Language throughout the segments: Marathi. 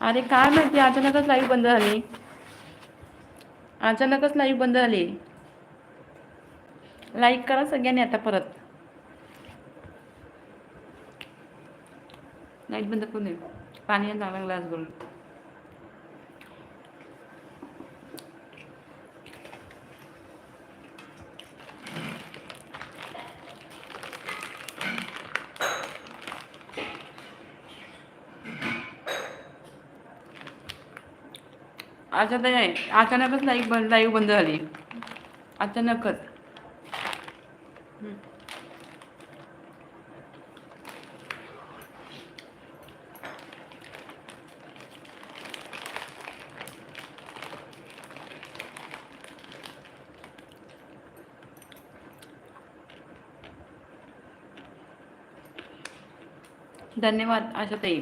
अरे काय माहिती अचानकच लाईव्ह बंद झाली. अचानकच लाईव्ह बंद झाली. लाईक करा सगळ्यांनी आता परत. लाइट बंद करून पाणी लागला ग्लास बोलून अच्छा नाही अचानकच लाईव्ह बंद लाईव्ह बंद झाली. अचानकच. धन्यवाद धन्यवाद आशाताई.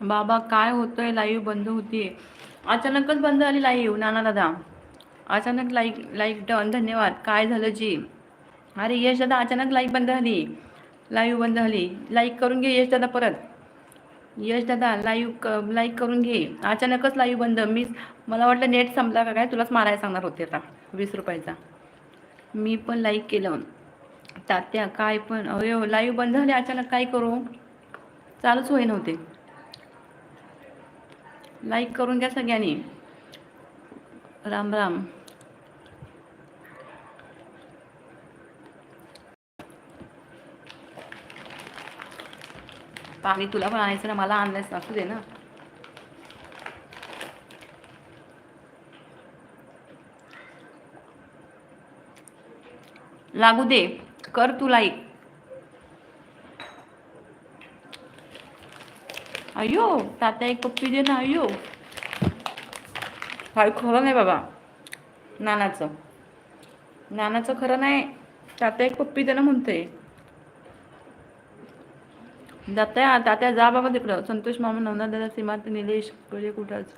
बाबा काय होतंय? लाईव्ह बंद होती अचानकच बंद झाली लाईव्ह नाना दादा. अचानक लाईक लाईक डन. धन्यवाद. काय झालं जी? अरे यश दादा अचानक लाईक बंद झाली. लाईव्ह बंद झाली. लाईक करून घे यश दादा परत. यश दादा लाईव्ह क लाईक करून घे. अचानकच लाईव्ह बंद. मी मला वाटलं नेट संपला का काय? तुलाच मारायला सांगणार होते आता. वीस रुपयाचा. मी पण लाईक केलं. तात्या काय पण? अयो लाईव्ह बंद झाले. अचानक काय करू? चालूच होई नव्हते लाईक करून घ्या सगळ्यांनी. राम राम. पाणी तुला पण आणायचं ना मला आणलंयस असू दे ना. लागू दे. कर तू लाईक अयो तात्या एक पप्पी दे ना अयो काय खरं नाही बाबा नानाचं नानाचं खरं नाही तात्या एक पप्पी दे ना म्हणतोय तात्या तात्या जा बाबा तिकडं संतोष मामा नवनाथ दादा सीमात निलेशकडे कुठाच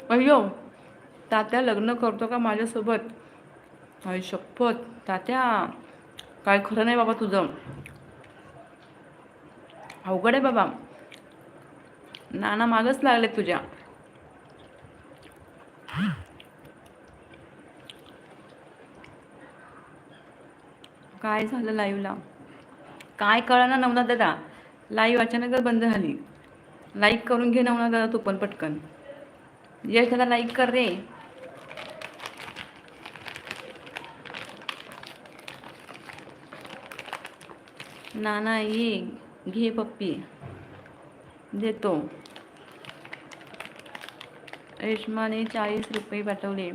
अय्यो तात्या लग्न करतो का माझ्यासोबत आई शपथ तात्या काय खरं नाही बाबा तुझं. अवघड आहे बाबा. नाना मागच लागले तुझ्या. काय झालं लाईव्हला काय कळणार नवना दादा? लाईव्ह अचानकच बंद झाली. लाईक करून घे नवना दादा तू पण पटकन. यश दादा लाईक कर रे. नाना ये घे पप्पी. देतो. रेशमाने चाळीस रुपये पाठवले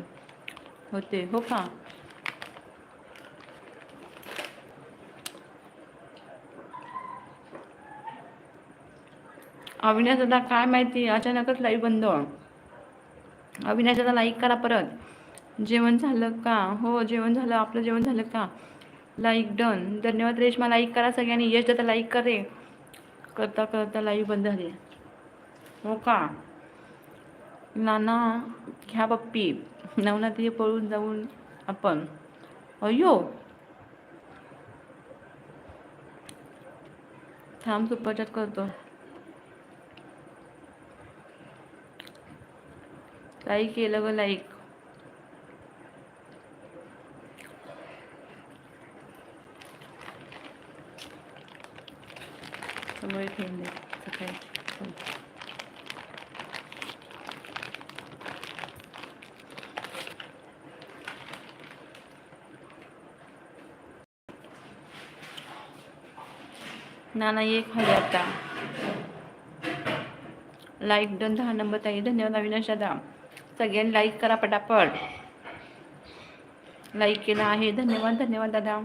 होते. हो का? अविनाश दादा काय माहिती? अचानकच लाईव्ह बंद. अविनाश दादा लाईक करा परत. जेवण झालं का? हो जेवण झालं. आपलं जेवण झालं का? लाईक डन धन्यवाद रेशमा. लाईक करा सगळ्यांनी. यश दादा लाईक करे करता करता लाईव्ह बंद झाली. हो का? नाना घ्या पप्पी. नवनाथ पळून जाऊन आपण. अयो थांब सुपरचॅट करतो. लाईक केलं ग लाईक नाना एक हजार का लाईक डन दहा नंबर ताई. धन्यवाद अविनाश दादा सगळ्यांनी लाईक करा पटापट. लाईक केला आहे. धन्यवाद धन्यवाद दादा.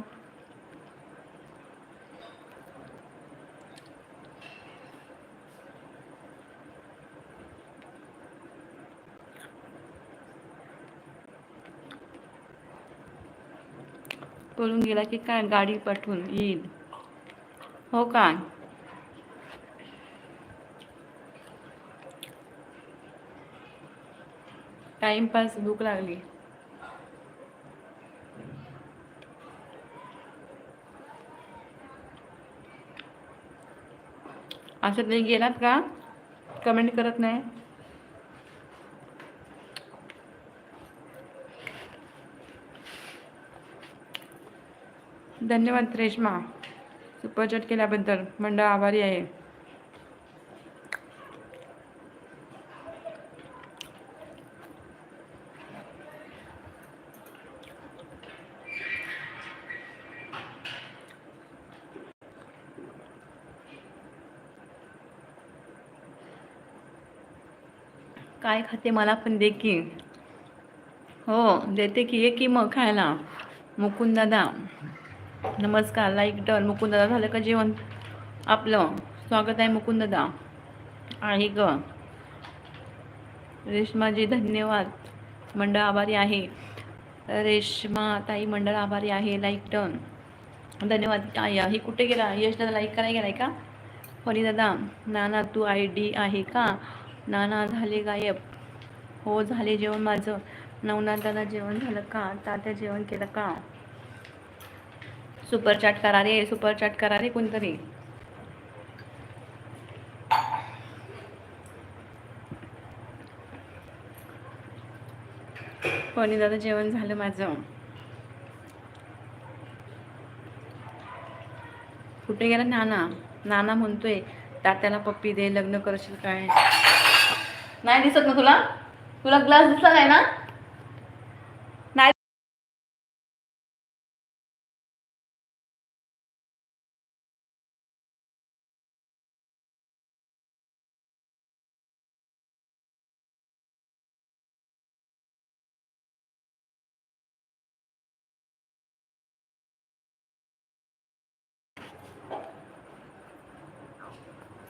बोलून गेला की काय गाडी पाठवून येईल. हो का? टाइमपास भूक लागली. असं तुम्ही गेलात का? कमेंट करत नाही? धन्यवाद रेश्मा. सुपरचॅट केल्याबद्दल मंडळ आभारी आहे. काय खाते मला पण दे की. हो देते की ये की मग खायला. मुकुंद दादा. नमस्कार लाईक डन. मुकुंददा झालं का जेवण? आपलं स्वागत आहे मुकुंद दादा आहे ग. रेश्माजी धन्यवाद. मंडळ आभारी आहे. रेश्मा ताई मंडळ आभारी आहे. Like done. धन्यवाद काय ही कुठे गेला? यश दादा लाईक करायला गेलाय का? फनी दादा नाना तू आय डी आहे का? नाना झाले गायब. हो झाले जेवण माझं. नवनाथ दादा जेवण झालं का? तात्या जेवण केलं का? सुपर चॅट करा रे सुपर चॅट करा रे कोणतरी. कोणी दादा जेवण झालं माझं? कुठे गेला नाना? नाना म्हणतोय तात्याला पप्पी दे लग्न करशील काय? नाही दिसत ना तुला? तुला ग्लास दिसला नाही ना?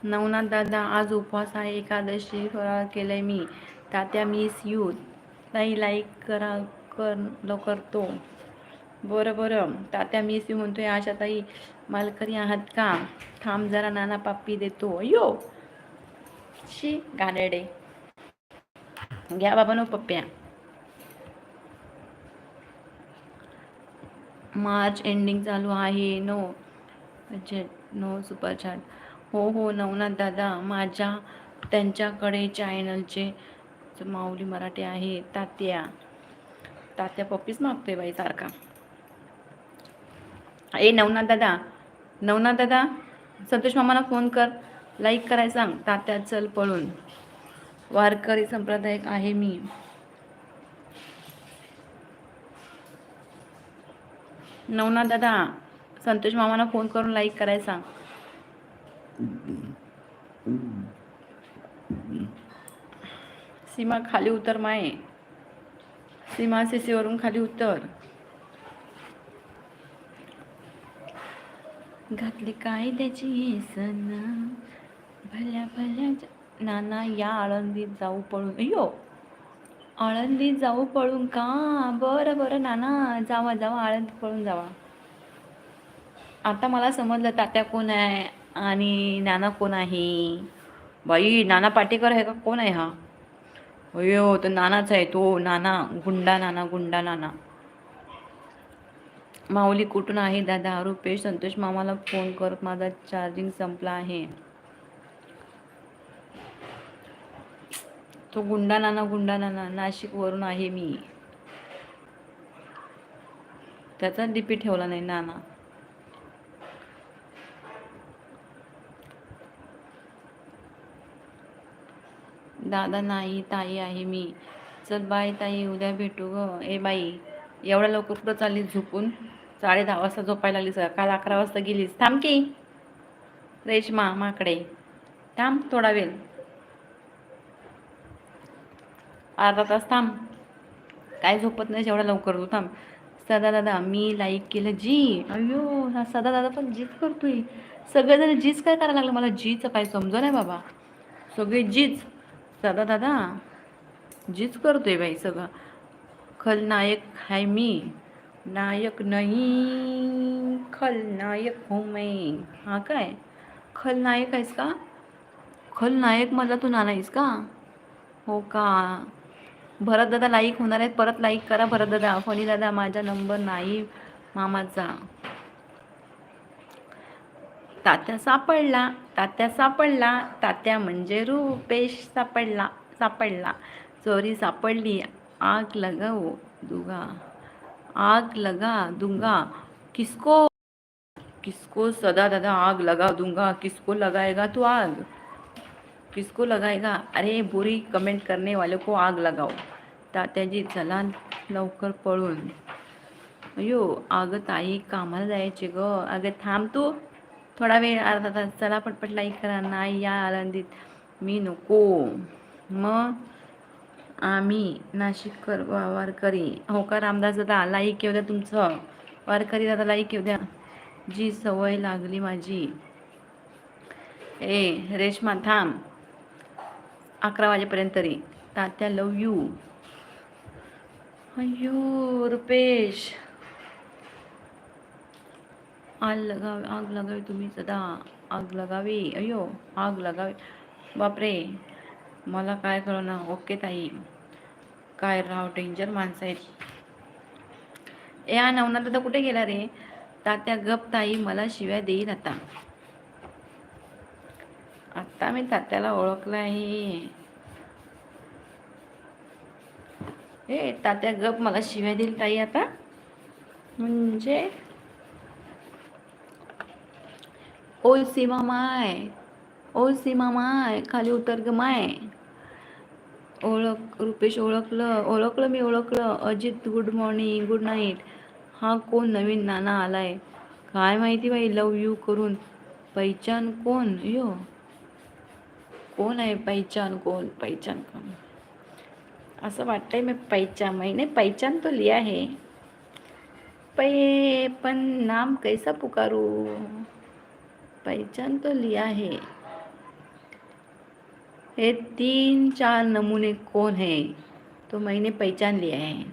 नवनाथ दादा आज उपवास आहे. एकादशी फराळ केलंय मी. तात्या मिस यू ताई लाईक करा कर करतो बरं बरं. तात्या मिस यू म्हणतोय आशा ताई मालकरी आहात का? थांब जरा नाना पाप्पी देतो. यो शी गानडे घ्या बाबा नो पप्प्या. मार्च एंडिंग चालू आहे. नो नो सुपर चॅट हो हो नवनाथ दादा माझ्या त्यांच्याकडे चॅनलचे माऊली मराठी आहे तात्या. तात्या पप्पीच मागतोय बाई सारखा. ए नवनाथ दादा नवनाथ दादा संतोष मामाला फोन कर. लाईक करायला सांग. तात्या चल पळून. वारकरी संप्रदायिक आहे मी. नवनाथ दादा संतोष मामाला फोन करून लाईक करायला सांग. सीमा खाली उतर माये. सीमा सीसीवरून खाली उतर. घातली काय त्याची सण? भल्या भल्या नाना या आळंदीत जाऊ पळून. यो आळंदीत जाऊ पळून का? बरं बरं नाना जावा जावा आळंदीत पळून जावा. आता मला समजलं तात्या कोण आहे. आणि नाना कोण आहे? बाई नाना पाटेकर आहे का? कोण आहे हा? अयो तो नानाच आहे तो नाना गुंडा नाना गुंडा नाना. माऊली कुठून आहे? दादा रुपेश संतोष मामाला फोन करत माझा चार्जिंग संपला आहे. तो गुंडा नाना गुंडा नाना नाशिकवरून आहे मी. त्याचा डीपी ठेवला नाही नाना. दादा नाही ताई आहे मी. चल बाय ताई उद्या भेटू ग. ए बाई एवढ्या लवकर कुठं चालली झोपून? साडे दहा वाजता झोपायला लागलीस का? काल अकरा वाजता गेलीस. थांब की. रेशमा माकडे. थांब थोडा वेळ. अर्धा तास थांब. काय झोपत नाही एवढ्या लवकर? तू थांब. सदा दादा मी लाईक केलं जी अयो हा सदा दादा पण जीच करतोय. सगळेजण जीच काय करायला लागलं? मला जीचं काय समजो नाही बाबा. सगळे जीच दादा दादा जीच करतोय बाई सगळं. खलनायक आहे मी. नायक नाही खलनायक हो मी. हा काय? खलनायक आहेस का? खलनायक मला तू नाना आहेस का? हो का? भरत दादा लाईक होणार आहेत परत लाईक करा भरत दादा. फणी दादा माझा नंबर नाही मामाचा. तात्या सापडला. तात्या सापडला. तात्या म्हणजे रुपेश सापडला. सापडला. चोरी सापडली. आग लगाओ दुगा. आग लगा दूंगा. किसको? किसको सदा दादा आग लगा दूंगा. किसको लगाएगा तू आग? किसको लगाएगा? अरे बुरी कमेंट करने वाले को आग लगाओ. तात्याजी चला लवकर पळून. अयो अगं ताई कामाला जायचे ग. अगं थांब तू. थोडा वेळ अर्धा तास चला पटपट लाईक करा. नाही या आनंदीत. मी नको. मग आम्ही नाशिककर वारकरी. हो का रामदास दादा? लाईक येऊ द्या तुमचं. वारकरी दादा लाईक येऊ द्या. जी सवय लागली माझी. ए रेश्मा थांब. अकरा वाजेपर्यंत तरी. तात्या लव यू अयो रुपेश. आग लगावे आग लगावे तुम्ही सदा. आग लगावे. अयो आग लगावे. बापरे. मला काय कळना? ओके ताई. काय राव डेंजर माणसं आहेत. ए हा नवनाथ दादा कुठे गेला रे? तात्या गप ताई मला शिव्या देईल आता. आता मी तात्याला ओळखलं आहे. ए तात्या गप मला शिव्या देईल ताई आता. म्हणजे? ओ सीमा माय ओ सीमा माय खाली उतर ग माय ओळख रुपेश ओळखलं ओळखलं मी ओळखलं Ajit good morning good night हा कोण नवीन नाना आलाय काय माहिती बाई लव यू करून पहिचान कोण यो कोण आहे पहिचान कोण पहिचान कोण असं वाटतंय मी पहिचान महिने पहिचान तो लिया है पै पण नाम कैसा पुकारू पहचान तो लिया है ये तीन चार नमूने कौन है तो मैंने पहचान लिया है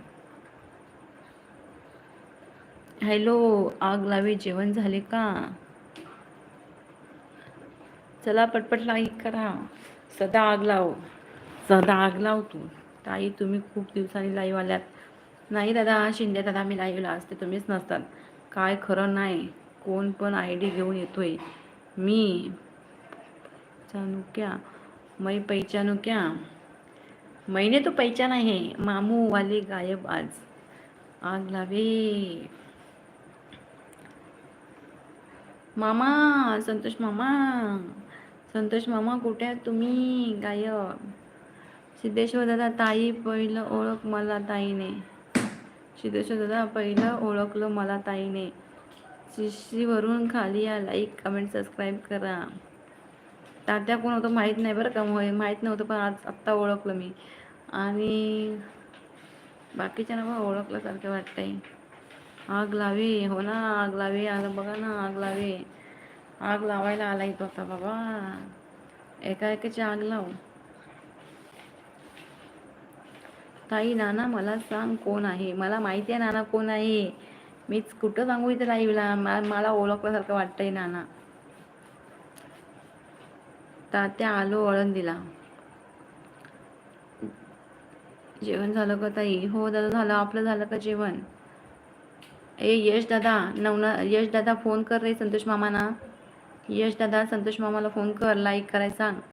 हॅलो आग लावे जेवण झाले का? चला पटपट लाईक करा. सदा आग लाव. सदा आग लाव तू. ताई तुम्ही खूप दिवसांनी लाईव्ह आल्यात. नाही दादा शिंदे दादा मी लाईव्हला असते. तुम्हीच नसतात. काय खरं नाही. कोण पण आय डी घेऊन येतोय. मी. चानुक्या मै पैचानुक्या मैने तो पैचान आहे मामू वाले गायब आज. आग लावे. मामा संतोष मामा. संतोष मामा कुठे आहात तुम्ही? गायब. सिद्धेश्वर दादा ताई पहिलं ओळख मला ताईने. सिद्धेश्वर दादा पहिलं ओळखलं मला ताईने. शिशीवरून खाली या लाईक कमेंट सबस्क्राईब करा. तात्या कोण होतं माहीत नाही बरं का. माहीत नव्हतं पण आज आत्ता ओळखलं मी. आणि बाकीच्या ना ओळखल्यासारखं वाटतंय. आग लावे. हो ना आग लावे. आग बघा ना आग लावे. आग लावायला आला येतो आता बाबा. एका एकाची आग लाव. ताई नाना मला सांग कोण आहे? मला माहिती आहे नाना कोण आहे. मीच कुठं सांगू इथे लाईव्हला मला ओळखल्यासारखं वाटतंय नाना. तात्या आलो आळंदीला जेवण झालं का ताई? हो दादा झालं. आपलं झालं का जेवण? ए यश दादा नवना यश दादा फोन कर रे संतोष मामाना. यश दादा संतोष मामाला फोन कर. लाईक करायला सांग